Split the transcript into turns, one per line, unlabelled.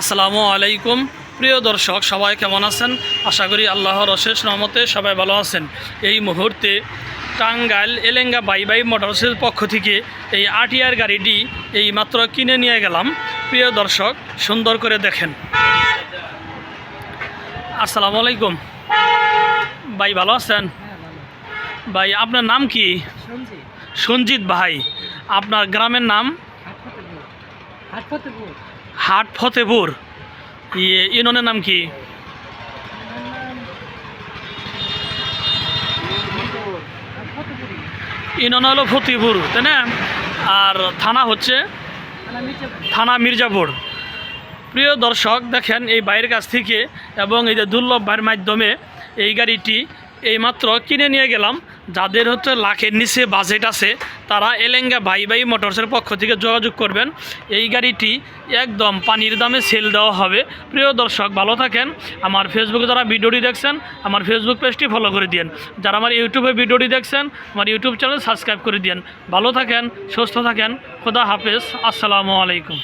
আসসালামু আলাইকুম। প্রিয় দর্শক সবাই কেমন আছেন? আশা করি আল্লাহর অশেষ রহমতে সবাই ভালো আছেন। এই মুহূর্তে টাঙ্গাইল এলেঙ্গা বাই বাই মোটরসের পক্ষ থেকে এই আটিয়ার গাড়িটি এই মাত্র কিনে নিয়ে গেলাম। প্রিয় দর্শক সুন্দর করে দেখেন। আসসালামু আলাইকুম। ভাই ভালো আছেন? ভাই আপনার নাম কি? সঞ্জিত। ভাই আপনার গ্রামের নাম?
হাট ফতেপুর।
ইয়ে ইউনিয়নের নাম কি? ইউনিয়ন হলো ফতেপুর, তাই না? আর থানা হচ্ছে থানা মির্জাপুর। প্রিয় দর্শক, দেখেন এই বাইরের কাছ থেকে এবং এই যে দুর্লভ ভাইয়ের মাধ্যমে এই গাড়িটি এইমাত্র কিনে নিয়ে গেলাম। যাদের হচ্ছে লাখের নিচে বাজেট আছে তারা এলেঙ্গা ভাই ভাই মোটরসের পক্ষ থেকে যোগাযোগ করবেন। এই গাড়িটি একদম পানির দামে সেল দেওয়া হবে। প্রিয় দর্শক, ভালো থাকেন। আমার ফেসবুকে যারা ভিডিওটি দেখছেন, আমার ফেসবুক পেজটি ফলো করে দিন যারা আমার ইউটিউবে ভিডিওটি দেখছেন, আমার ইউটিউব চ্যানেল সাবস্ক্রাইব করে দিন ভালো থাকেন, সুস্থ থাকেন। খোদা হাফেজ। আসসালামু আলাইকুম।